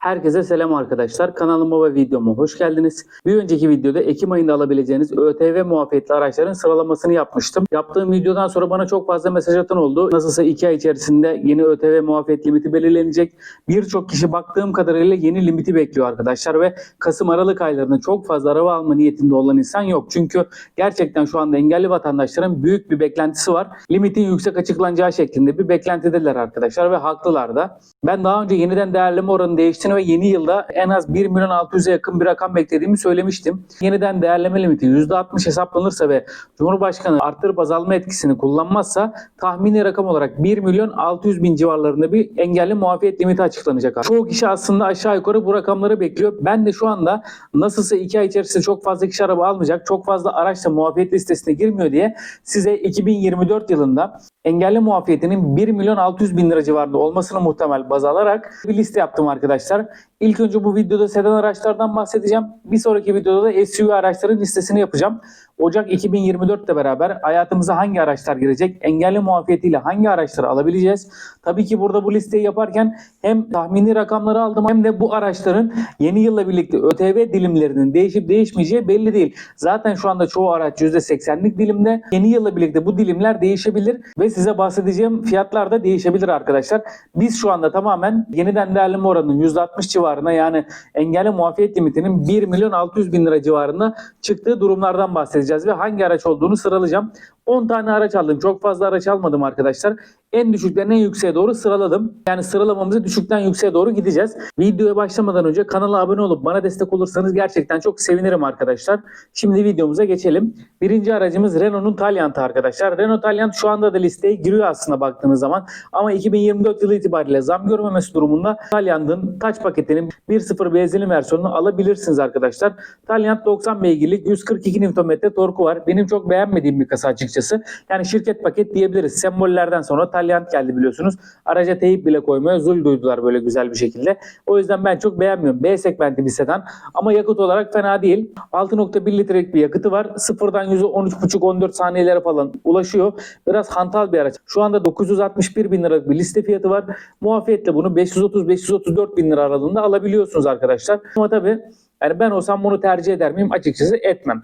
Herkese selam arkadaşlar. Kanalıma ve videoma hoş geldiniz. Bir önceki videoda Ekim ayında alabileceğiniz ÖTV muafiyetli araçların sıralamasını yapmıştım. Yaptığım videodan sonra bana çok fazla mesaj atan oldu. Nasılsa 2 ay içerisinde yeni ÖTV muafiyet limiti belirlenecek. Birçok kişi baktığım kadarıyla yeni limiti bekliyor arkadaşlar ve Kasım Aralık aylarında çok fazla araba alma niyetinde olan insan yok. Çünkü gerçekten şu anda engelli vatandaşların büyük bir beklentisi var. Limitin yüksek açıklanacağı şeklinde bir beklentideler arkadaşlar ve haklılar da. Ben daha önce yeniden değerleme oranı değiştiğini ve yeni yılda en az 1 milyon 600'e yakın bir rakam beklediğimi söylemiştim. Yeniden değerleme limiti %60 hesaplanırsa ve Cumhurbaşkanı arttırıp azalma etkisini kullanmazsa tahmini rakam olarak 1 milyon 600 bin civarlarında bir engelli muafiyet limiti açıklanacak. Çoğu kişi aslında aşağı yukarı bu rakamları bekliyor. Ben de şu anda nasılsa 2 ay içerisinde çok fazla kişi araba almayacak, çok fazla araç da muafiyet listesine girmiyor diye size 2024 yılında engelli muafiyetinin 1 milyon 600 bin lira civarında olmasını muhtemel baz alarak bir liste yaptım arkadaşlar. İlk önce bu videoda sedan araçlardan bahsedeceğim. Bir sonraki videoda da SUV araçların listesini yapacağım. Ocak 2024 ile beraber hayatımıza hangi araçlar girecek, engelli muafiyetiyle hangi araçları alabileceğiz? Tabii ki burada bu listeyi yaparken hem tahmini rakamları aldım hem de bu araçların yeni yılla birlikte ÖTV dilimlerinin değişip değişmeyeceği belli değil. Zaten şu anda çoğu araç %80'lik dilimde. Yeni yılla birlikte bu dilimler değişebilir ve size bahsedeceğim fiyatlar da değişebilir arkadaşlar. Biz şu anda tamamen yeniden değerleme oranının %60 civarına yani engelli muafiyet limitinin 1 milyon 600 bin lira civarında çıktığı durumlardan bahsedeceğiz ve hangi araç olduğunu sıralayacağım. 10 tane araç aldım. Çok fazla araç almadım arkadaşlar. En düşükten en yükseğe doğru sıraladım. Yani sıralamamızı düşükten yükseğe doğru gideceğiz. Videoya başlamadan önce kanala abone olup bana destek olursanız gerçekten çok sevinirim arkadaşlar. Şimdi videomuza geçelim. Birinci aracımız Renault'un Taliant'ı arkadaşlar. Renault Taliant şu anda da listeye giriyor aslında baktığınız zaman. Ama 2024 yılı itibariyle zam görmemesi durumunda Taliant'ın taç paketinin 1.0 benzinli versiyonunu alabilirsiniz arkadaşlar. Taliant 90 beygirlik 142 Nm torku var. Benim çok beğenmediğim bir kasa açıkçası. Yani şirket paket diyebiliriz. Sembollerden sonra Taliant geldi biliyorsunuz. Araca teyip bile koymaya zul duydular böyle güzel bir şekilde. O yüzden ben çok beğenmiyorum. B segmenti bir sedan ama yakıt olarak fena değil. 6.1 litrelik bir yakıtı var. Sıfırdan 100'e 13.5-14 saniyelere falan ulaşıyor. Biraz hantal bir araç. Şu anda 961 bin liralık bir liste fiyatı var. Muafiyetle bunu 530-534 bin lira aralığında alabiliyorsunuz arkadaşlar. Ama tabii yani ben olsam bunu tercih eder miyim? Açıkçası etmem.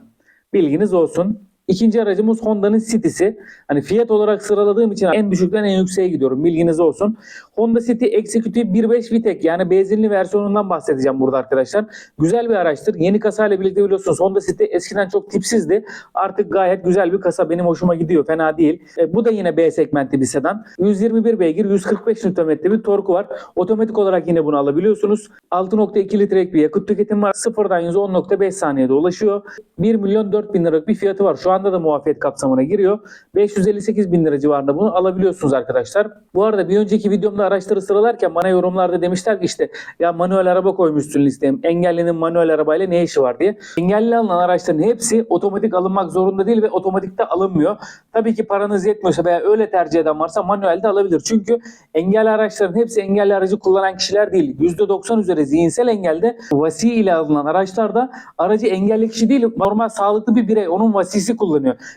Bilginiz olsun. İkinci aracımız Honda'nın City'si. Hani fiyat olarak sıraladığım için en düşükten en yükseğe gidiyorum. Bilginiz olsun. Honda City Executive 1.5 VTEC yani benzinli versiyonundan bahsedeceğim burada arkadaşlar. Güzel bir araçtır. Yeni kasayla birlikte biliyorsunuz Honda City eskiden çok tipsizdi. Artık gayet güzel bir kasa. Benim hoşuma gidiyor. Fena değil. E, bu da yine B segmenti bir sedan. 121 beygir, 145 Nm bir torku var. Otomatik olarak yine bunu alabiliyorsunuz. 6.2 litrelik bir yakıt tüketimi var. Sıfırdan 100'e 10.5 saniyede ulaşıyor. 1 milyon 4 bin liralık bir fiyatı var. Şu anda da muafiyet kapsamına giriyor. 558 bin lira civarında bunu alabiliyorsunuz arkadaşlar. Bu arada bir önceki videomda araçları sıralarken bana yorumlarda demişler ki işte ya manuel araba koymuşsun listeye. Engellinin manuel arabayla ne işi var diye. Engelli alınan araçların hepsi otomatik alınmak zorunda değil ve otomatikte alınmıyor. Tabii ki paranız yetmiyorsa veya öyle tercih eden varsa manuelde alabilir. Çünkü engelli araçların hepsi engelli aracı kullanan kişiler değil. %90 üzeri zihinsel engelde vasi ile alınan araçlarda aracı engelli kişi değil normal sağlıklı bir birey onun vasisi kullanıyor.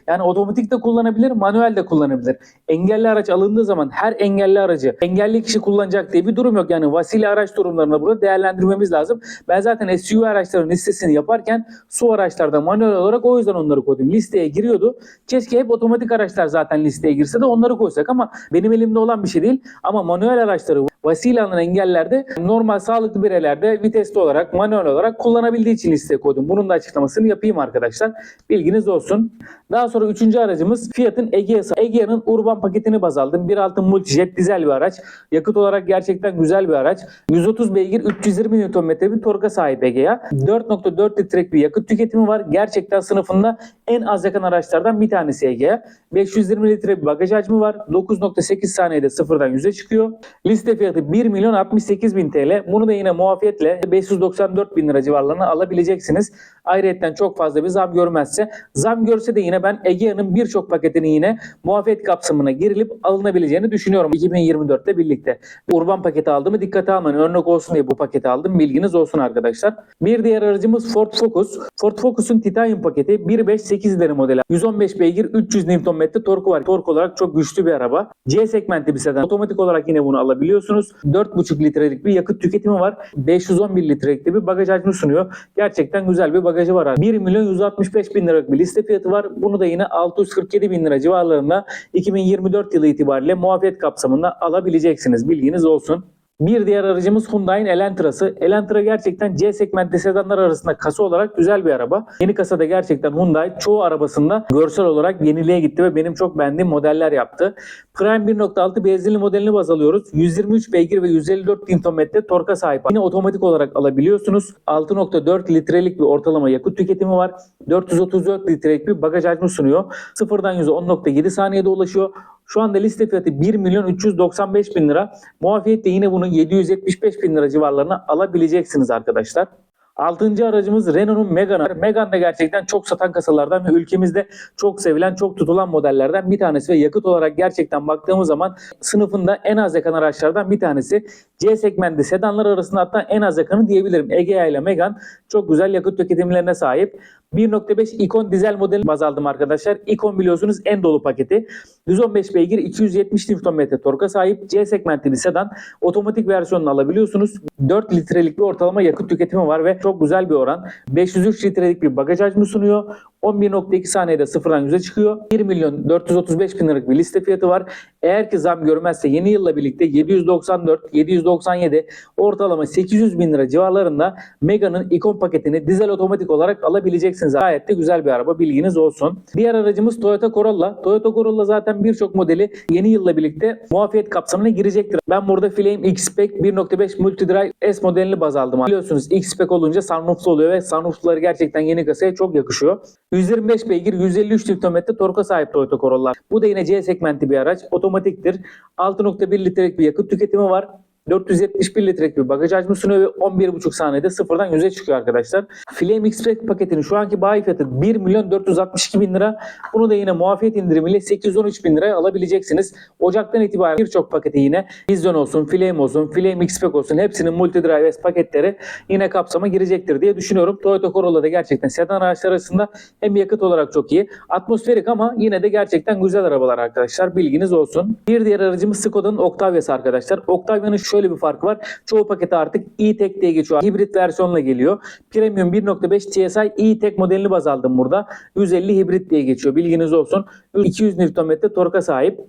Yani otomatik de kullanabilir, manuel de kullanabilir. Engelli araç alındığı zaman her engelli aracı engelli kişi kullanacak diye bir durum yok. Yani vasili araç durumlarını burada değerlendirmemiz lazım. Ben zaten SUV araçların listesini yaparken su araçlarda manuel olarak o yüzden onları koydum. Listeye giriyordu. Keşke hep otomatik araçlar zaten listeye girse de onları koysak ama benim elimde olan bir şey değil. Ama manuel araçları vasile engellerde normal sağlıklı bireylerde vitesli olarak manuel olarak kullanabildiği için listeye koydum. Bunun da açıklamasını yapayım arkadaşlar. Bilginiz olsun. Daha sonra üçüncü aracımız Fiat'ın Egea'sı. Egea'nın urban paketini baz aldım. 1.6 multijet dizel bir araç. Yakıt olarak gerçekten güzel bir araç. 130 beygir 320 Nm bir torka sahip Egea. 4.4 litrelik bir yakıt tüketimi var. Gerçekten sınıfında en az yakan araçlardan bir tanesi Egea. 520 litre bir bagaj hacmi var. 9.8 saniyede sıfırdan 100'e çıkıyor. Liste fiyatı 1 milyon 68 bin TL. Bunu da yine muafiyetle 594 bin lira civarlarına alabileceksiniz. Ayrıca çok fazla bir zam görmezse. Zam görse de yine ben Egea'nın birçok paketini yine muafiyet kapsamına girilip alınabileceğini düşünüyorum 2024'te birlikte. Urban paketi aldığımı dikkate almayın. Örnek olsun diye bu paketi aldım. Bilginiz olsun arkadaşlar. Bir diğer aracımız Ford Focus. Ford Focus'un Titanium paketi 1.5-8 ileri modeli. 115 beygir 300 Nm torku var. Tork olarak çok güçlü bir araba. C segmenti bir sedan. Otomatik olarak yine bunu alabiliyorsunuz. Alabiliyorsunuz. 4,5 litrelik bir yakıt tüketimi var. 511 litrelik de bir bagaj hacmi sunuyor. Gerçekten güzel bir bagajı var. 1 milyon 165 bin liralık bir liste fiyatı var. Bunu da yine 647 bin lira civarlarında 2024 yılı itibariyle muafiyet kapsamında alabileceksiniz. Bilginiz olsun. Bir diğer aracımız Hyundai'nin Elantra'sı. Elantra gerçekten C segmentli sedanlar arasında kasa olarak güzel bir araba. Yeni kasada gerçekten Hyundai çoğu arabasında görsel olarak yeniliğe gitti ve benim çok beğendiğim modeller yaptı. Prime 1.6 benzinli modelini baz alıyoruz. 123 beygir ve 154 Nm torka sahip. Yine otomatik olarak alabiliyorsunuz. 6.4 litrelik bir ortalama yakıt tüketimi var. 434 litrelik bir bagaj hacmi sunuyor. Sıfırdan 100'e 10.7 saniyede ulaşıyor. Şu anda liste fiyatı 1 milyon 395 bin lira. Muafiyet de yine bunu 775 bin lira civarlarına alabileceksiniz arkadaşlar. Altıncı aracımız Renault'un Megane. Megane de gerçekten çok satan kasalardan ve ülkemizde çok sevilen, çok tutulan modellerden bir tanesi ve yakıt olarak gerçekten baktığımız zaman sınıfında en az yakan araçlardan bir tanesi. C segmenti sedanlar arasında hatta en az yakanı diyebilirim. Egea ile Megane çok güzel yakıt tüketimlerine sahip. 1.5 Icon dizel modeli baz aldım arkadaşlar. Icon biliyorsunuz en dolu paketi. 115 beygir 270 Nm torka sahip C segmenti bir sedan. Otomatik versiyonunu alabiliyorsunuz. 4 litrelik bir ortalama yakıt tüketimi var ve çok güzel bir oran. 503 litrelik bir bagaj hacmi sunuyor. 11.2 saniyede sıfırdan 100'e çıkıyor. 1 milyon 435 bin liralık bir liste fiyatı var. Eğer ki zam görmezse yeni yılla birlikte 794, 797 ortalama 800 bin lira civarlarında Mega'nın ikon paketini dizel otomatik olarak alabileceksiniz. Gayet de güzel bir araba bilginiz olsun. Diğer aracımız Toyota Corolla. Toyota Corolla zaten birçok modeli yeni yılla birlikte muafiyet kapsamına girecektir. Ben burada Flame X-Spec 1.5 Multidrive S modelini baz aldım. Biliyorsunuz X-Spec olunca sunrooflu oluyor ve sunroofları gerçekten yeni kasaya çok yakışıyor. 125 beygir 153 Nm torka sahip Toyota Corolla. Bu da yine C segmenti bir araç. Otomatiktir. 6.1 litrelik bir yakıt tüketimi var. 471 litrelik bir bagaj hacmi sunuyor ve 11,5 saniyede sıfırdan 100'e çıkıyor arkadaşlar. Flame X-Spec paketinin şu anki bayi fiyatı 1 milyon 462 bin lira. Bunu da yine muafiyet indirimiyle 813 bin liraya alabileceksiniz. Ocaktan itibaren birçok paketi yine Vision olsun, Flame olsun, Flame X-Spec olsun hepsinin multi-drive S paketleri yine kapsama girecektir diye düşünüyorum. Toyota Corolla da gerçekten sedan araçlar arasında hem yakıt olarak çok iyi. Atmosferik ama yine de gerçekten güzel arabalar arkadaşlar. Bilginiz olsun. Bir diğer aracımız Skoda'nın Octavia'sı arkadaşlar. Octavia'nın şöyle bir farkı var. Çoğu paketi artık e-Tech diye geçiyor. Hibrit versiyonla geliyor. Premium 1.5 TSI e-Tech modelini baz aldım burada. 150 hibrit diye geçiyor. Bilginiz olsun. 200 Nm torka sahip.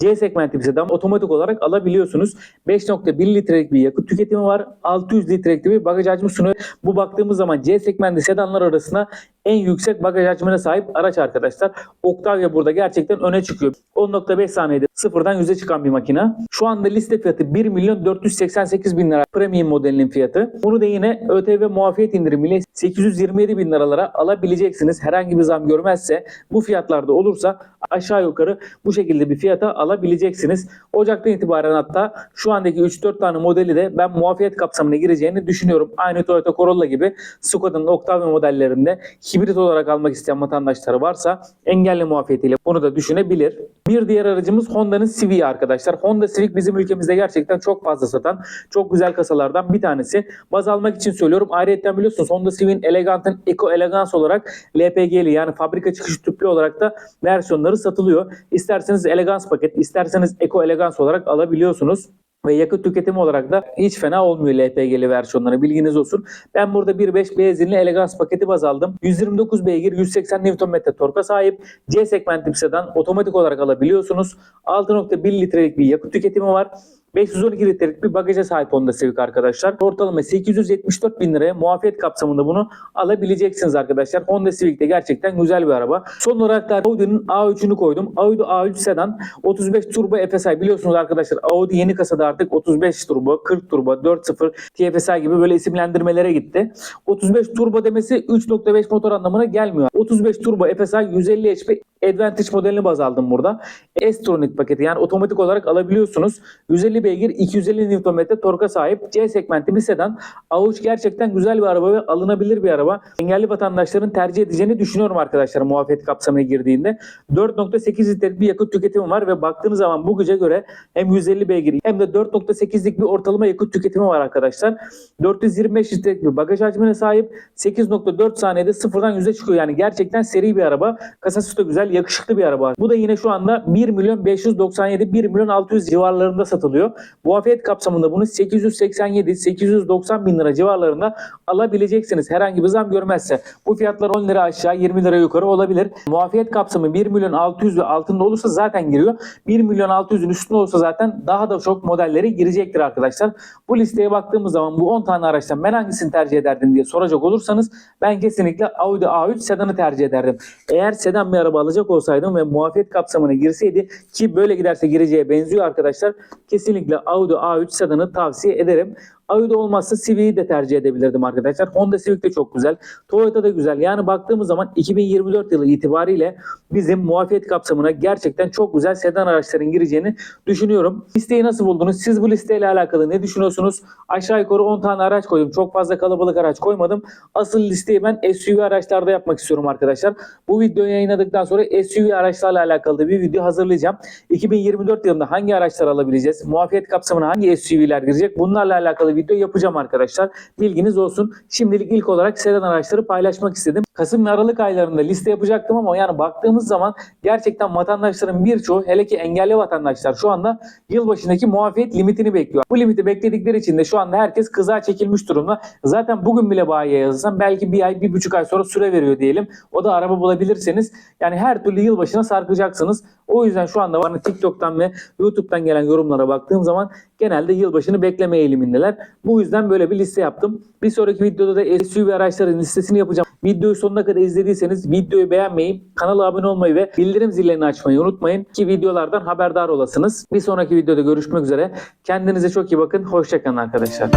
C segmenti bir sedan otomatik olarak alabiliyorsunuz. 5.1 litrelik bir yakıt tüketimi var. 600 litrelik bir bagaj hacmi sunuyor. Bu baktığımız zaman C segmenti sedanlar arasında en yüksek bagaj hacmine sahip araç arkadaşlar. Octavia burada gerçekten öne çıkıyor. 10.5 saniyede sıfırdan 100'e çıkan bir makine. Şu anda liste fiyatı 1 milyon 488 bin lira premium modelinin fiyatı. Bunu da yine ÖTV muafiyet indirimiyle 827 bin liralara alabileceksiniz. Herhangi bir zam görmezse bu fiyatlarda olursa aşağı yukarı bu şekilde bir fiyata alabileceksiniz. Ocaktan itibaren hatta şu andaki 3-4 tane modeli de ben muafiyet kapsamına gireceğini düşünüyorum. Aynı Toyota Corolla gibi Skoda'nın Octavia modellerinde hibrit olarak almak isteyen vatandaşları varsa engelli muafiyetiyle bunu da düşünebilir. Bir diğer aracımız Honda'nın Civic arkadaşlar. Honda Civic bizim ülkemizde gerçekten çok fazla satan çok güzel kasalardan bir tanesi. Baz almak için söylüyorum. Ayrıca biliyorsunuz Honda Civic'in Elegant'ın Eco Elegance olarak LPG'li yani fabrika çıkış tüplü olarak da versiyonları satılıyor. İsterseniz Elegance paket, isterseniz Eco Elegance olarak alabiliyorsunuz. Ve yakıt tüketimi olarak da hiç fena olmuyor LPG'li versiyonları bilginiz olsun. Ben burada 1.5 benzinli Elegance paketi baz aldım. 129 beygir 180 Nm torka sahip C segmenti sedan otomatik olarak alabiliyorsunuz. 6.1 litrelik bir yakıt tüketimi var. 512 litrelik bir bagaja sahip Honda Civic arkadaşlar. Ortalama 874 bin liraya muafiyet kapsamında bunu alabileceksiniz arkadaşlar. Honda Civic de gerçekten güzel bir araba. Son olarak da Audi'nin A3'ünü koydum. Audi A3 sedan 35 turbo FSI biliyorsunuz arkadaşlar. Audi yeni kasada artık 35 turbo, 40 turbo, 4.0 TFSI gibi böyle isimlendirmelere gitti. 35 turbo demesi 3.5 motor anlamına gelmiyor. 35 turbo FSI 150 HP Advantage modelini baz aldım burada. S-Tronic paketi yani otomatik olarak alabiliyorsunuz. 150 beygir 250 Nm torka sahip C segmenti bir sedan. A3 gerçekten güzel bir araba ve alınabilir bir araba. Engelli vatandaşların tercih edeceğini düşünüyorum arkadaşlar muafiyet kapsamına girdiğinde. 4.8 litrelik bir yakıt tüketimi var ve baktığınız zaman bu güce göre hem 150 beygir hem de 4.8'lik bir ortalama yakıt tüketimi var arkadaşlar. 425 litrelik bir bagaj hacmine sahip. 8.4 saniyede sıfırdan 100'e çıkıyor. Yani gerçekten seri bir araba. Kasası da güzel. Yakışıklı bir araba. Bu da yine şu anda 1 milyon 597, 1 milyon 600 civarlarında satılıyor. Muafiyet kapsamında bunu 887, 890 bin lira civarlarında alabileceksiniz. Herhangi bir zam görmezse. Bu fiyatlar 10 lira aşağı, 20 lira yukarı olabilir. Muafiyet kapsamı 1 milyon 600 ve altında olursa zaten giriyor. 1 milyon 600'ün üstünde olsa zaten daha da çok modelleri girecektir arkadaşlar. Bu listeye baktığımız zaman bu 10 tane araçtan ben hangisini tercih ederdim diye soracak olursanız ben kesinlikle Audi A3 sedanı tercih ederdim. Eğer sedan bir araba alacak olsaydım ve muafiyet kapsamına girseydi ki böyle giderse gireceğe benziyor arkadaşlar. Kesinlikle Audi A3 sedanı tavsiye ederim. Audi olmazsa Civic'i de tercih edebilirdim arkadaşlar. Honda Civic de çok güzel. Toyota da güzel. Yani baktığımız zaman 2024 yılı itibariyle bizim muafiyet kapsamına gerçekten çok güzel sedan araçların gireceğini düşünüyorum. Listeyi nasıl buldunuz? Siz bu listeyle alakalı ne düşünüyorsunuz? Aşağı yukarı 10 tane araç koydum. Çok fazla kalabalık araç koymadım. Asıl listeyi ben SUV araçlarda yapmak istiyorum arkadaşlar. Bu videoyu yayınladıktan sonra SUV araçlarla alakalı bir video hazırlayacağım. 2024 yılında hangi araçlar alabileceğiz? Muafiyet kapsamına hangi SUV'ler girecek? Bunlarla alakalı video yapacağım arkadaşlar. Bilginiz olsun. Şimdilik ilk olarak sedan araçları paylaşmak istedim. Kasım ve Aralık aylarında liste yapacaktım ama yani baktığımız zaman gerçekten vatandaşların birçoğu hele ki engelli vatandaşlar şu anda yılbaşındaki muafiyet limitini bekliyor. Bu limiti bekledikleri için de şu anda herkes kıza çekilmiş durumda. Zaten bugün bile bayiye yazılsam belki bir ay, bir buçuk ay sonra süre veriyor diyelim. O da araba bulabilirseniz yani her türlü yılbaşına sarkacaksınız. O yüzden şu anda bana TikTok'tan ve YouTube'dan gelen yorumlara baktığım zaman genelde yılbaşını bekleme eğilimindeler. Bu yüzden böyle bir liste yaptım. Bir sonraki videoda da SUV araçların listesini yapacağım. Videoyu sonuna kadar izlediyseniz videoyu beğenmeyi, kanala abone olmayı ve bildirim zillerini açmayı unutmayın ki videolardan haberdar olasınız. Bir sonraki videoda görüşmek üzere. Kendinize çok iyi bakın. Hoşçakalın arkadaşlar.